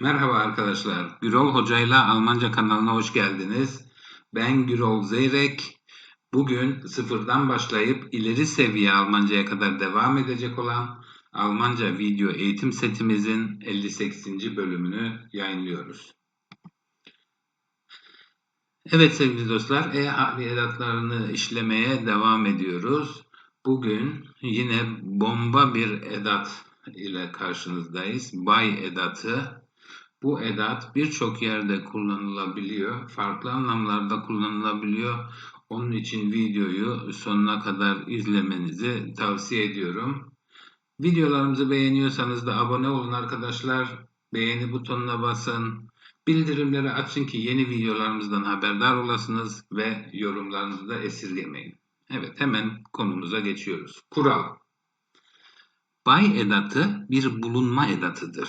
Merhaba arkadaşlar. Gürol Hoca ile Almanca kanalına hoş geldiniz. Ben Gürol Zeyrek. Bugün sıfırdan başlayıp ileri seviye Almanca'ya kadar devam edecek olan Almanca video eğitim setimizin 58. bölümünü yayınlıyoruz. Evet sevgili dostlar, e harfi edatlarını işlemeye devam ediyoruz. Bugün yine bomba bir edat ile karşınızdayız. Bay edatı. Bu edat birçok yerde kullanılabiliyor. Farklı anlamlarda kullanılabiliyor. Onun için videoyu sonuna kadar izlemenizi tavsiye ediyorum. Videolarımızı beğeniyorsanız da abone olun arkadaşlar. Beğeni butonuna basın. Bildirimleri açın ki yeni videolarımızdan haberdar olasınız ve yorumlarınızı da esirgemeyin. Evet hemen konumuza geçiyoruz. Kural. Bay edatı bir bulunma edatıdır.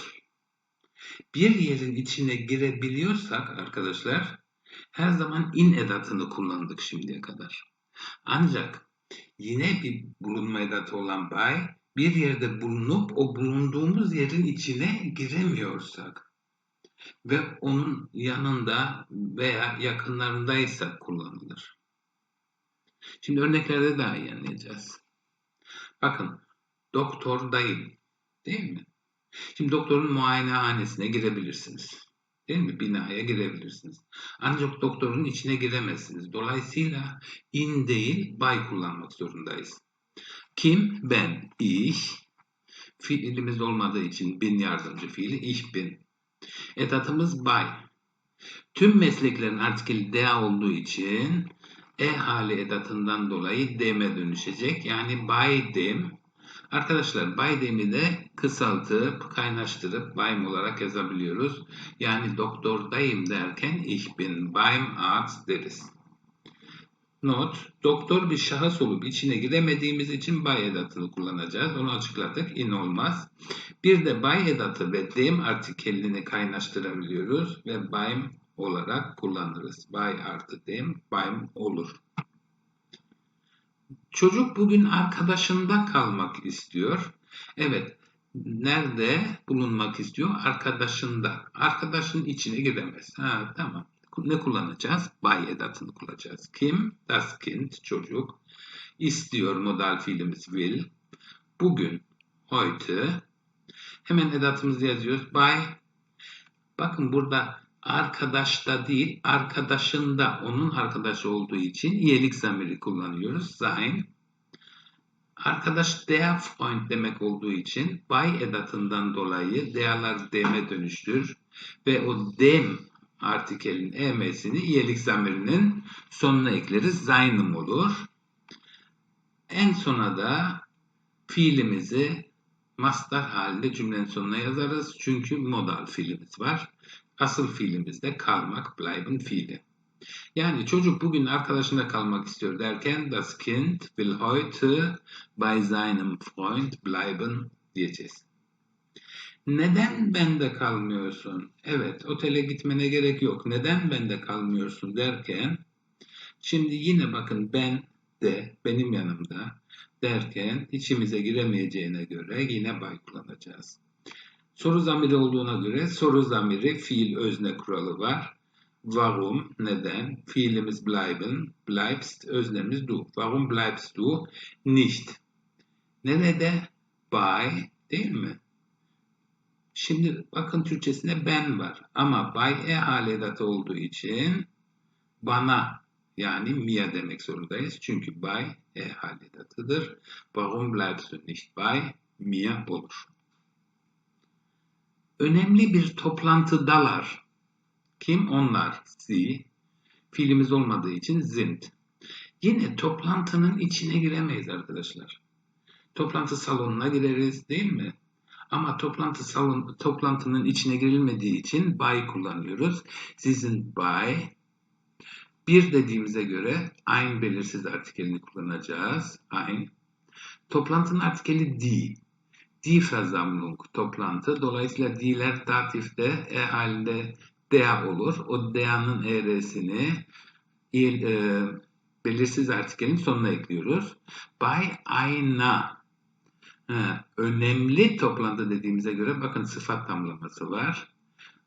Bir yerin içine girebiliyorsak arkadaşlar her zaman in edatını kullandık şimdiye kadar. Ancak yine bir bulunma edatı olan by bir yerde bulunup o bulunduğumuz yerin içine giremiyorsak ve onun yanında veya yakınlarındaysa kullanılır. Şimdi örneklerde daha iyi anlayacağız. Bakın doktordayım değil mi? Şimdi doktorun muayenehanesine girebilirsiniz. Değil mi? Binaya girebilirsiniz. Ancak doktorun içine giremezsiniz. Dolayısıyla in değil bay kullanmak zorundayız. Kim? Ben. Ich. Fiilimiz olmadığı için bin yardımcı fiili ich bin. Edatımız bay. Tüm mesleklerin artikeli dea olduğu için e hali edatından dolayı dem'e dönüşecek. Yani bay dem. Arkadaşlar bay dem'i de kısaltıp kaynaştırıp beim olarak yazabiliyoruz. Yani doktordayım derken ich bin beim Arzt deriz. Not, doktor bir şahıs olup içine giremediğimiz için bay edatını kullanacağız. Onu açıkladık. In olmaz. Bir de bay edatı ve dem artikelini kaynaştırabiliyoruz ve beim olarak kullanırız. Bay artı dem, beim olur. Çocuk bugün arkadaşında kalmak istiyor. Evet, nerede bulunmak istiyor? Arkadaşında. Arkadaşın içine giremez. Ha, tamam. Ne kullanacağız? Bay edatını kullanacağız. Kim? Das Kind, çocuk. İstiyor modal fiilimiz will. Bugün, heute. Hemen edatımızı yazıyoruz. Bay. Bakın burada arkadaşta değil, arkadaşında onun arkadaşı olduğu için iyilik zamiri kullanıyoruz. Sein. Arkadaş der Freund demek olduğu için by edatından dolayı der'lar dem'e dönüştür ve o dem artikelin em'sini iyilik zamirinin sonuna ekleriz. Seinem olur. En sona da fiilimizi mastar halinde cümlenin sonuna yazarız. Çünkü modal fiilimiz var. Asıl fiilimiz de kalmak, bleiben fiili. Yani çocuk bugün arkadaşında kalmak istiyor derken das Kind will heute bei seinem Freund bleiben diyeceğiz. Neden bende kalmıyorsun? Evet, otele gitmene gerek yok. Neden bende kalmıyorsun derken şimdi yine bakın ben de benim yanımda derken içimize giremeyeceğine göre yine bay kullanacağız. Soru zamiri olduğuna göre soru zamiri fiil özne kuralı var. Warum, neden? Fiilimiz bleiben, bleibst, öznemiz du. Warum bleibst du nicht? Nerede? By, değil mi? Şimdi bakın Türkçesinde ben var. Ama by e hali edatı olduğu için bana yani mia demek zorundayız. Çünkü by e hali edatıdır. Warum bleibst du nicht by? Mia olur. Önemli bir toplantıdalar. Kim? Onlar. Sie. Fiilimiz olmadığı için sind. Yine toplantının içine giremeyiz arkadaşlar. Toplantı salonuna gireriz değil mi? Ama toplantı salon, toplantının içine girilmediği için by kullanıyoruz. Sizin by. Bir dediğimize göre ein belirsiz artikelini kullanacağız. Ein. Toplantının artikeli die. Die Versammlung, toplantı. Dolayısıyla die'ler datifte e halinde der olur. O der'nin e'sini e, belirsiz artikelin sonuna ekliyoruz. Bei einer Ha, önemli toplantı dediğimize göre bakın sıfat tamlaması var.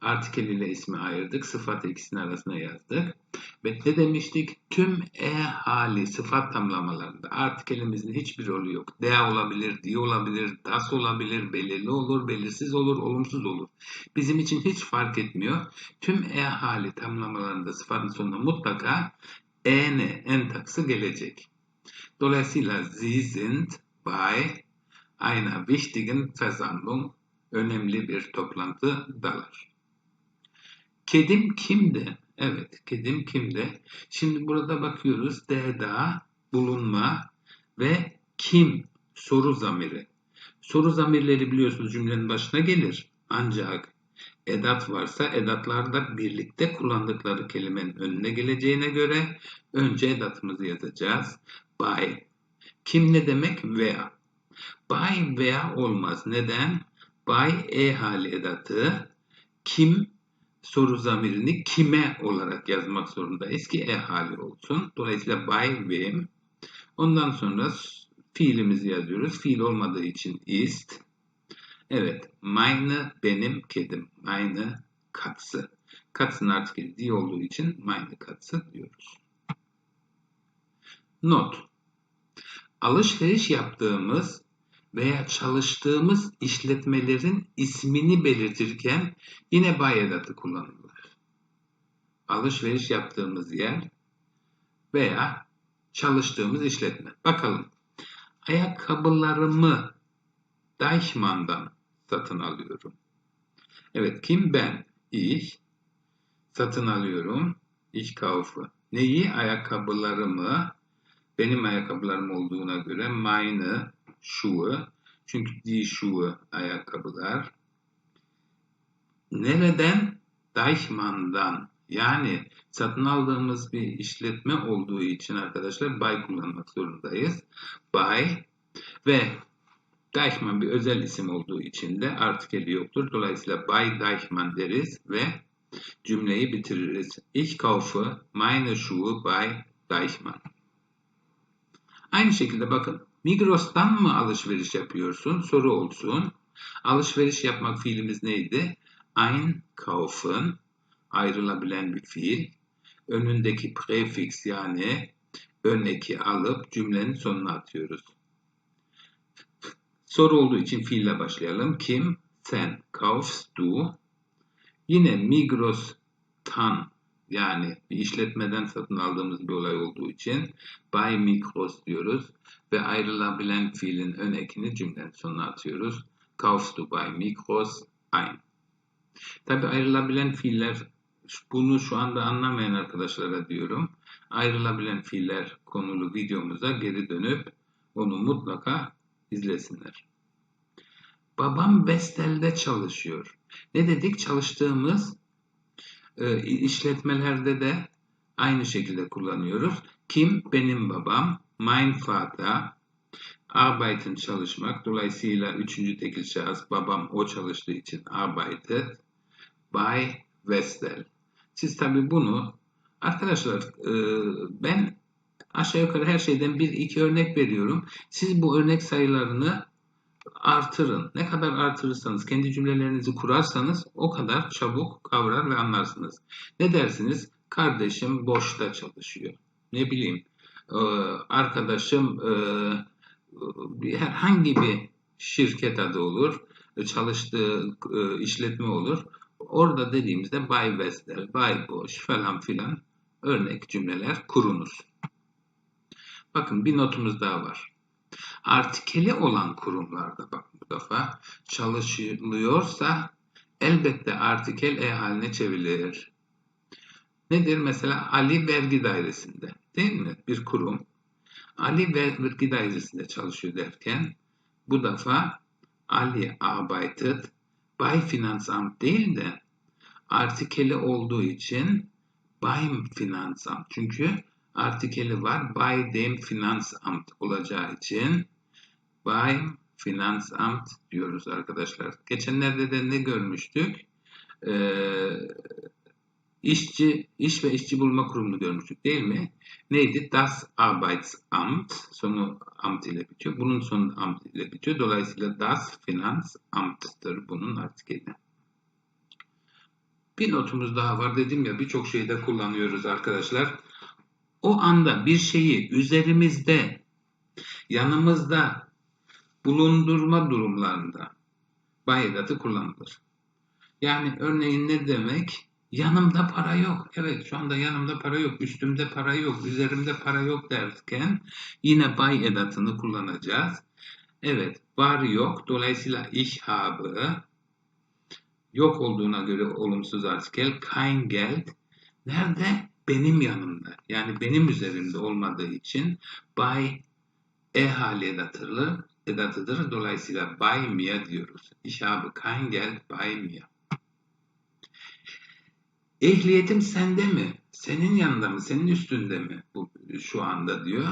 Artikel ile ismi ayırdık. Sıfat ikisinin arasına yazdık. Ve ne demiştik? Tüm e hali sıfat tamlamalarında artikelimizin hiçbir rolü yok. De olabilir, di olabilir, das olabilir, belirli olur, belirsiz olur, olumsuz olur. Bizim için hiç fark etmiyor. Tüm e hali tamlamalarında sıfatın sonuna mutlaka e'ne, en taksı gelecek. Dolayısıyla Sie sind bei einer wichtigen Versammlung önemli bir toplantıdalar. Kedim kimdi? Evet, kedim kimdi? Şimdi burada bakıyoruz. D'da bulunma ve kim soru zamiri. Soru zamirleri biliyorsunuz cümlenin başına gelir. Ancak edat varsa edatlarda birlikte kullandıkları kelimenin önüne geleceğine göre önce edatımızı yazacağız. By. Kim ne demek? Veya. By veya olmaz. Neden? By e hali edatı. Kim soru zamirini kime olarak yazmak zorundayız ki e hali olsun. Dolayısıyla by ve ondan sonra fiilimizi yazıyoruz. Fiil olmadığı için ist. Evet, meine benim kedim. Meine Katze. Katz'ın artık di olduğu için meine Katze diyoruz. Not. Alışveriş yaptığımız veya çalıştığımız işletmelerin ismini belirtirken yine bay edatı kullanılır. Alışveriş yaptığımız yer veya çalıştığımız işletme. Bakalım. Ayakkabılarımı Deichmann'dan satın alıyorum. Evet kim ben? Ich satın alıyorum. Ich kaufe. Neyi? Ayakkabılarımı benim ayakkabılarım olduğuna göre meine Schuhe. Çünkü die Schuhe ayakkabılar. Nereden? Deichmann'dan. Yani satın aldığımız bir işletme olduğu için arkadaşlar by kullanmak zorundayız. By ve Deichmann bir özel isim olduğu için de artikeli yoktur. Dolayısıyla by Deichmann deriz ve cümleyi bitiririz. Ich kaufe meine Schuhe bei Deichmann. Aynı şekilde bakın Migros'tan mı alışveriş yapıyorsun? Soru olsun. Alışveriş yapmak fiilimiz neydi? Einkaufen ayrılabilen bir fiil. Önündeki prefix yani ön eki alıp cümlenin sonuna atıyoruz. Soru olduğu için fiille başlayalım. Kim? Sen. Kaufst du? Yine Migros'tan yani bir işletmeden satın aldığımız bir olay olduğu için by Migros diyoruz ve ayrılabilen fiilin ön ekini cümlenin sonuna atıyoruz. Kaufst du bei Migros ein. Tabi ayrılabilen fiiller bunu şu anda anlamayan arkadaşlara diyorum. Ayrılabilen fiiller konulu videomuza geri dönüp onu mutlaka izlesinler. Babam Vestel'de çalışıyor. Ne dedik? Çalıştığımız e, işletmelerde de aynı şekilde kullanıyoruz. Kim? Benim babam. Mein Vater. Arbeiten çalışmak. Dolayısıyla üçüncü tekil şahıs babam o çalıştığı için arbeitet. By Vestel. Siz tabi bunu arkadaşlar e, ben aşağı yukarı her şeyden bir iki örnek veriyorum. Siz bu örnek sayılarını artırın. Ne kadar artırırsanız, kendi cümlelerinizi kurarsanız o kadar çabuk kavrar ve anlarsınız. Ne dersiniz? Kardeşim boşta çalışıyor. Ne bileyim, e, arkadaşım e, herhangi bir şirket adı olur, çalıştığı e, işletme olur. Orada dediğimizde Bay Vestel, Bay Boş falan filan örnek cümleler kurunuz. Bakın bir notumuz daha var artikeli olan kurumlarda bak bu defa çalışılıyorsa elbette artikel e haline çevrilir. Nedir? Mesela Ali Vergi Dairesi'nde değil mi? Bir kurum. Ali Vergi Dairesi'nde çalışıyor derken bu defa Ali arbeitet bei Finanzamt değil de artikeli olduğu için beim Finanzamt. Çünkü artikeli var bei dem Finanzamt olacağı için beim Finanzamt diyoruz arkadaşlar. Geçenlerde de ne görmüştük? Ee, işçi, iş ve işçi bulma kurumunu görmüştük değil mi? Neydi? Das Arbeitsamt sonu amt ile bitiyor. Bunun sonu amt ile bitiyor. Dolayısıyla das Finanzamt'tır bunun artikeli. Bir notumuz daha var dedim ya birçok şeyde kullanıyoruz arkadaşlar. O anda bir şeyi üzerimizde, yanımızda bulundurma durumlarında bay edatı kullanılır. Yani örneğin ne demek? Yanımda para yok. Evet şu anda yanımda para yok. Üstümde para yok. Üzerimde para yok derken yine bay edatını kullanacağız. Evet var yok. Dolayısıyla ich habe yok olduğuna göre olumsuz artikel kein Geld nerede? Benim yanımda. Yani benim üzerimde olmadığı için by e hali edatıdır. edatıdır. Dolayısıyla by mir diyoruz. Ich habe kein Geld by mir. Ehliyetim sende mi? Senin yanında mı? Senin üstünde mi? Bu şu anda diyor.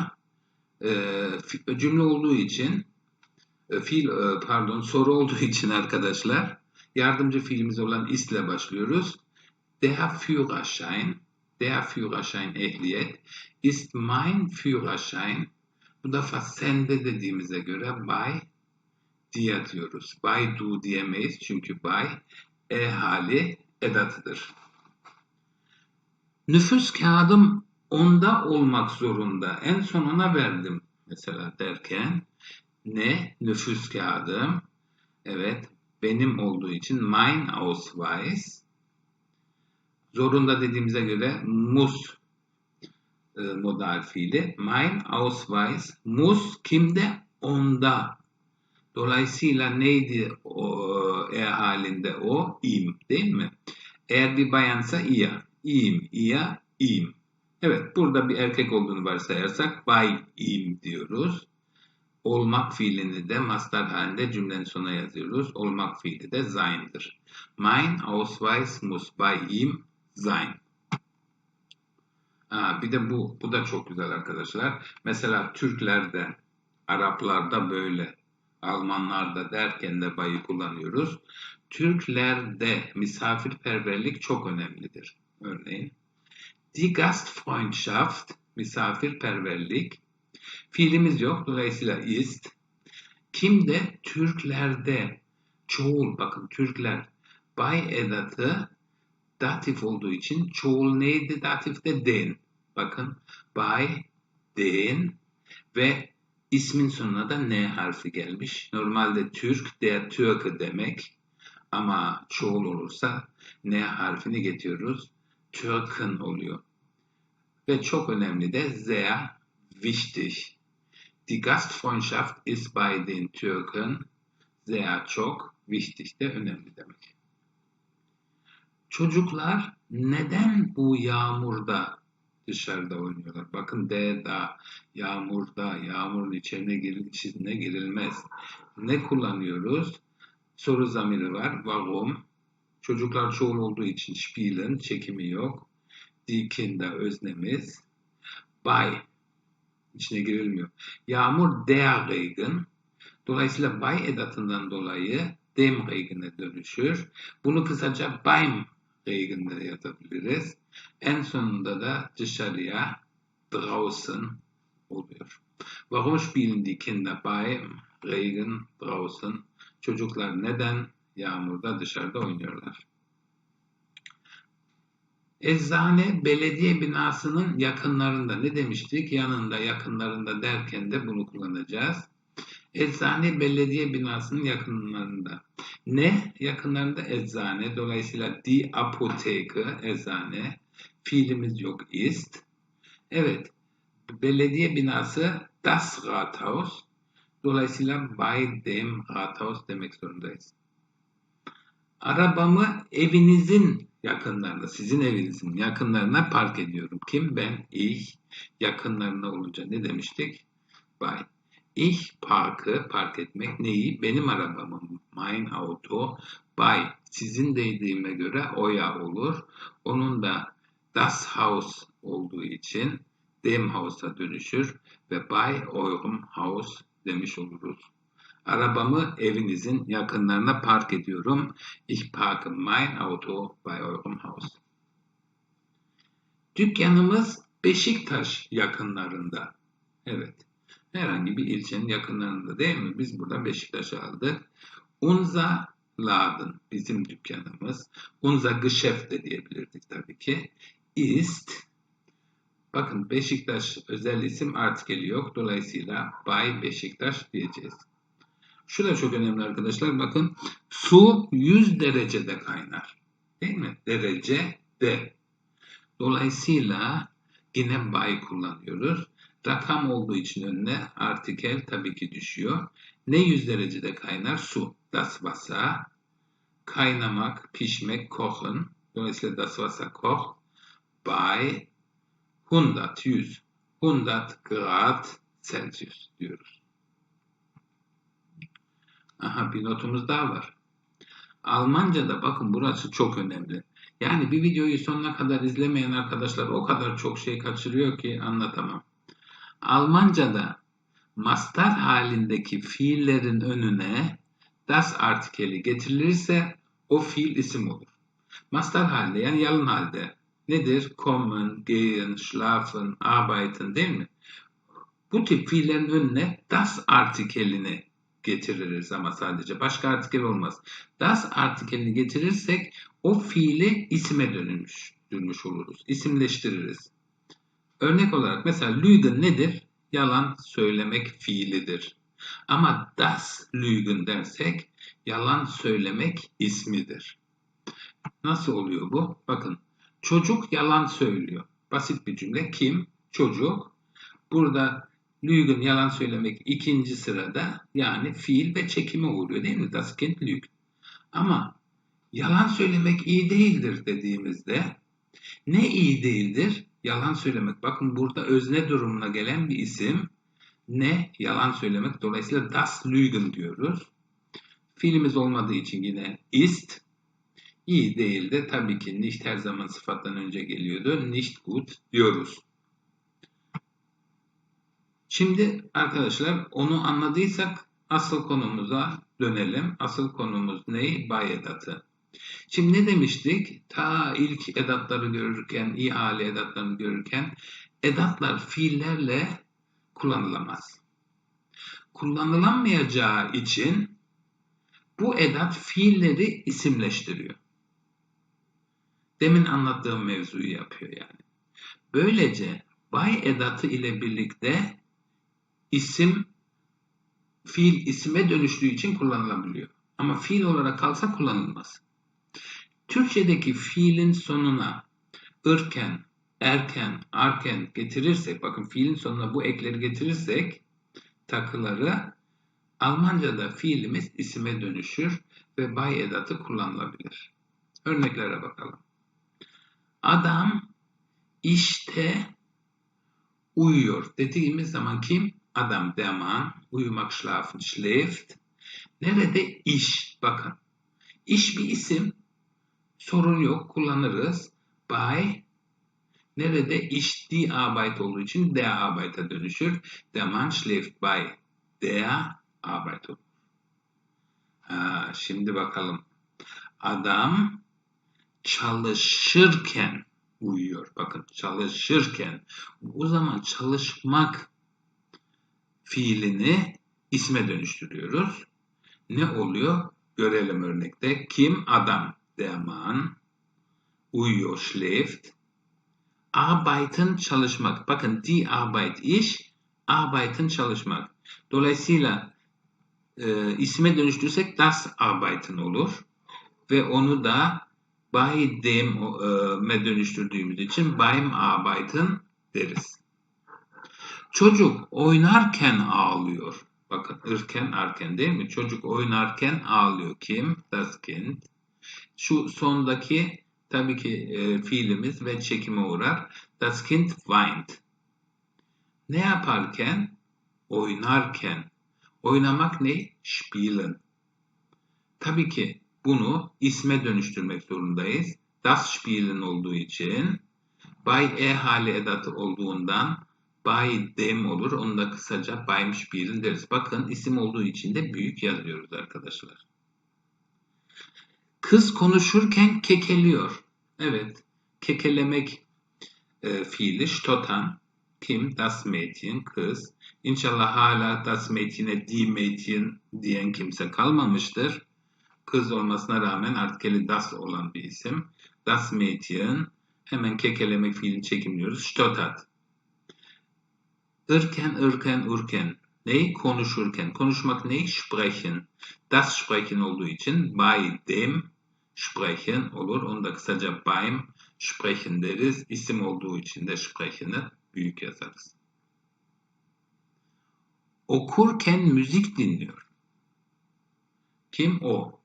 Ee, cümle olduğu için e, fiil e, pardon soru olduğu için arkadaşlar yardımcı fiilimiz olan ist ile başlıyoruz. Der Führerschein der Führerschein ehliyet ist mein Führerschein bu defa sende dediğimize göre by diye diyoruz. By do diyemeyiz çünkü by e hali edatıdır. Nüfus kağıdım onda olmak zorunda. En son ona verdim mesela derken ne? Nüfus kağıdım. Evet benim olduğu için mein Ausweis. Zorunda dediğimize göre muss e, modal fiili. Mein Ausweis muss kimde? Onda. Dolayısıyla neydi o, e halinde o? im değil mi? Eğer bir bayansa iya im, iya, im. Evet, burada bir erkek olduğunu varsayarsak by im diyoruz. Olmak fiilini de mastar halinde cümlenin sonuna yazıyoruz. Olmak fiili de sein'dir. Mein Ausweis muss bei ihm sein. Ha, bir de bu, bu da çok güzel arkadaşlar. Mesela Türklerde, Araplarda böyle, Almanlarda derken de bayı kullanıyoruz. Türklerde misafirperverlik çok önemlidir örneğin. Die Gastfreundschaft, misafirperverlik. Fiilimiz yok, dolayısıyla ist. Kimde? Türklerde. Çoğul, bakın Türkler. Bay edatı datif olduğu için çoğul neydi datifte? Den. Bakın bay, den ve ismin sonuna da N harfi gelmiş. Normalde Türk, der Türk'ü demek. Ama çoğul olursa N harfini getiriyoruz. Türken oluyor. Ve çok önemli de sehr wichtig. Die Gastfreundschaft ist bei den Türken sehr çok, wichtig de önemli demek. Çocuklar neden bu yağmurda dışarıda oynuyorlar? Bakın de da, yağmurda, yağmurun içine, giril, içine girilmez. Ne kullanıyoruz? Soru zamiri var. Warum? Çocuklar çoğul olduğu için spielen çekimi yok. Die Kinder öznemiz. Bay içine girilmiyor. Yağmur der Regen. Dolayısıyla bay edatından dolayı dem Regen'e dönüşür. Bunu kısaca beim Regen'de yazabiliriz. En sonunda da dışarıya draußen oluyor. Warum spielen die Kinder beim Regen draußen? Çocuklar neden yağmurda dışarıda oynuyorlar. Eczane belediye binasının yakınlarında ne demiştik? Yanında yakınlarında derken de bunu kullanacağız. Eczane belediye binasının yakınlarında. Ne? Yakınlarında eczane. Dolayısıyla die Apotheke eczane. Fiilimiz yok ist. Evet. Belediye binası das Rathaus. Dolayısıyla bei dem Rathaus demek zorundayız. Arabamı evinizin yakınlarında, sizin evinizin yakınlarına park ediyorum. Kim? Ben. Ich. Yakınlarına olunca ne demiştik? By. Ich parkı, park etmek neyi? Benim arabamı. Mein Auto. By. Sizin dediğime göre oya olur. Onun da das Haus olduğu için dem Haus'a dönüşür ve by eurem Haus demiş oluruz. Arabamı evinizin yakınlarına park ediyorum. Ich parke mein Auto bei eurem Haus. Dükkanımız Beşiktaş yakınlarında. Evet. Herhangi bir ilçenin yakınlarında değil mi? Biz burada Beşiktaş'ı aldık. Unza Laden bizim dükkanımız. Unza Geschäft de diyebilirdik tabii ki. Ist Bakın Beşiktaş özel isim artikeli yok. Dolayısıyla Bay Beşiktaş diyeceğiz. Şu da çok önemli arkadaşlar. Bakın su 100 derecede kaynar. Değil mi? Derece de. Dolayısıyla yine bay kullanıyoruz. Rakam olduğu için önüne artikel tabii ki düşüyor. Ne 100 derecede kaynar? Su. Das Wasser. Kaynamak, pişmek, kochen. Dolayısıyla das Wasser kocht. Bei 100, 100. 100 grad Celsius diyoruz. Aha bir notumuz daha var. Almanca'da bakın burası çok önemli. Yani bir videoyu sonuna kadar izlemeyen arkadaşlar o kadar çok şey kaçırıyor ki anlatamam. Almanca'da mastar halindeki fiillerin önüne das artikeli getirilirse o fiil isim olur. Mastar halde yani yalın halde nedir? Kommen, gehen, schlafen, arbeiten değil mi? Bu tip fiillerin önüne das artikelini getiririz ama sadece başka artikel olmaz. Das artikelini getirirsek o fiili isime dönüştürmüş oluruz. İsimleştiririz. Örnek olarak mesela lügen nedir? Yalan söylemek fiilidir. Ama das lügen dersek yalan söylemek ismidir. Nasıl oluyor bu? Bakın çocuk yalan söylüyor. Basit bir cümle. Kim? Çocuk. Burada lügen yalan söylemek ikinci sırada yani fiil ve çekime uğruyor değil mi? Das Kind lügt. Ama yalan söylemek iyi değildir dediğimizde ne iyi değildir? Yalan söylemek. Bakın burada özne durumuna gelen bir isim. Ne? Yalan söylemek. Dolayısıyla das Lügen diyoruz. Fiilimiz olmadığı için yine ist. İyi değil de tabii ki nicht her zaman sıfattan önce geliyordu. Nicht gut diyoruz. Şimdi arkadaşlar onu anladıysak asıl konumuza dönelim. Asıl konumuz ne? Bay edatı. Şimdi ne demiştik? Ta ilk edatları görürken, ihale edatlarını görürken edatlar fiillerle kullanılamaz. Kullanılamayacağı için bu edat fiilleri isimleştiriyor. Demin anlattığım mevzuyu yapıyor yani. Böylece bay edatı ile birlikte isim fiil isime dönüştüğü için kullanılabiliyor. Ama fiil olarak kalsa kullanılmaz. Türkçedeki fiilin sonuna ırken, erken, arken getirirsek, bakın fiilin sonuna bu ekleri getirirsek takıları Almanca'da fiilimiz isime dönüşür ve bay edatı kullanılabilir. Örneklere bakalım. Adam işte uyuyor dediğimiz zaman kim? Adam der Mann, uyumak schlafen schläft. Nerede iş? Bakın. İş bir isim. Sorun yok. Kullanırız. By nerede iş die Arbeit olduğu için der Arbeit'a dönüşür. Der Mann schläft by der Arbeit olur. Ha, şimdi bakalım. Adam çalışırken uyuyor. Bakın çalışırken. O zaman çalışmak fiilini isme dönüştürüyoruz. Ne oluyor? Görelim örnekte. Kim? Adam. Der Mann. Uyuyor, schläft. Arbeiten çalışmak. Bakın die Arbeit iş, arbeiten çalışmak. Dolayısıyla e, isme dönüştürsek das Arbeiten olur. Ve onu da by dem'e dönüştürdüğümüz için beim Arbeiten deriz. Çocuk oynarken ağlıyor. Bakın ırken arken değil mi? Çocuk oynarken ağlıyor. Kim? Das Kind. Şu sondaki tabii ki e, fiilimiz ve çekime uğrar. Das Kind weint. Ne yaparken? Oynarken. Oynamak ne? Spielen. Tabii ki bunu isme dönüştürmek zorundayız. Das Spielen olduğu için by e hali edatı olduğundan by dem olur. Onu da kısaca beim Spielen deriz. Bakın isim olduğu için de büyük yazıyoruz arkadaşlar. Kız konuşurken kekeliyor. Evet, kekelemek e, fiili stottern. Kim? Das Mädchen, kız. İnşallah hala das Mädchen'e die Mädchen diyen kimse kalmamıştır. Kız olmasına rağmen artikeli das olan bir isim. Das Mädchen hemen kekelemek fiilini çekimliyoruz. Stottert. Irken, ırken, urken. Ney? Konuşurken. Konuşmak ney? Sprechen. Das Sprechen olduğu için bei dem Sprechen olur. Onu da kısaca beim Sprechen deriz. İsim olduğu için de Sprechen'ı büyük yazarız. Okurken müzik dinliyor. Kim? O.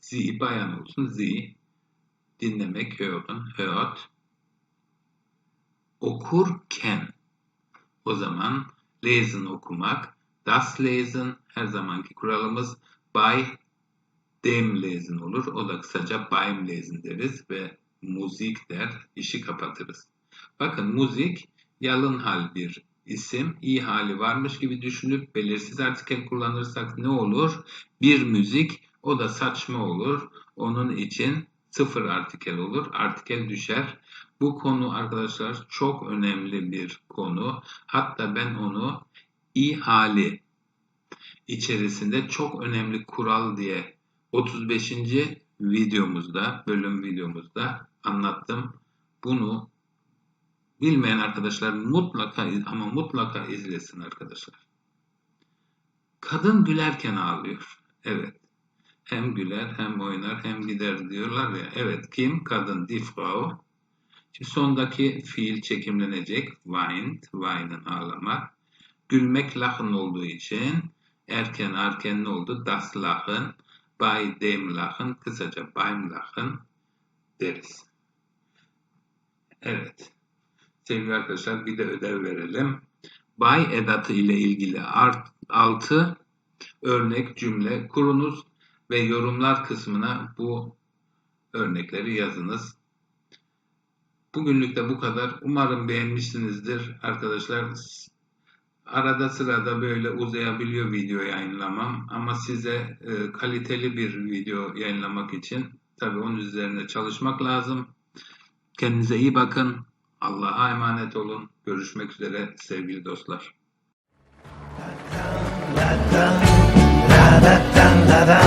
Sie bayan olsun. Sie dinlemek, hören, hört. Okurken. O zaman lesen okumak, das lesen her zamanki kuralımız by dem lesen olur. O da kısaca beim lesen deriz ve müzik der, işi kapatırız. Bakın müzik yalın hal bir isim, iyi hali varmış gibi düşünüp belirsiz artikel kullanırsak ne olur? Bir müzik, o da saçma olur. Onun için sıfır artikel olur. Artikel düşer. Bu konu arkadaşlar çok önemli bir konu. Hatta ben onu i hali içerisinde çok önemli kural diye 35. videomuzda, bölüm videomuzda anlattım. Bunu bilmeyen arkadaşlar mutlaka ama mutlaka izlesin arkadaşlar. Kadın gülerken ağlıyor. Evet. Hem güler hem oynar hem gider diyorlar ya. Evet kim? Kadın. Die Frau. Şimdi sondaki fiil çekimlenecek. Weint. Weinen ağlamak. Gülmek lachen olduğu için erken arken ne oldu? Das Lachen. Bei dem. Kısaca beim Lachen deriz. Evet. Sevgili arkadaşlar bir de ödev verelim. By edatı ile ilgili art, 6 örnek cümle kurunuz ve yorumlar kısmına bu örnekleri yazınız. Bugünlük de bu kadar. Umarım beğenmişsinizdir arkadaşlar. Arada sırada böyle uzayabiliyor video yayınlamam ama size e, kaliteli bir video yayınlamak için tabii onun üzerine çalışmak lazım. Kendinize iyi bakın. Allah'a emanet olun. Görüşmek üzere sevgili dostlar. La da da da da da.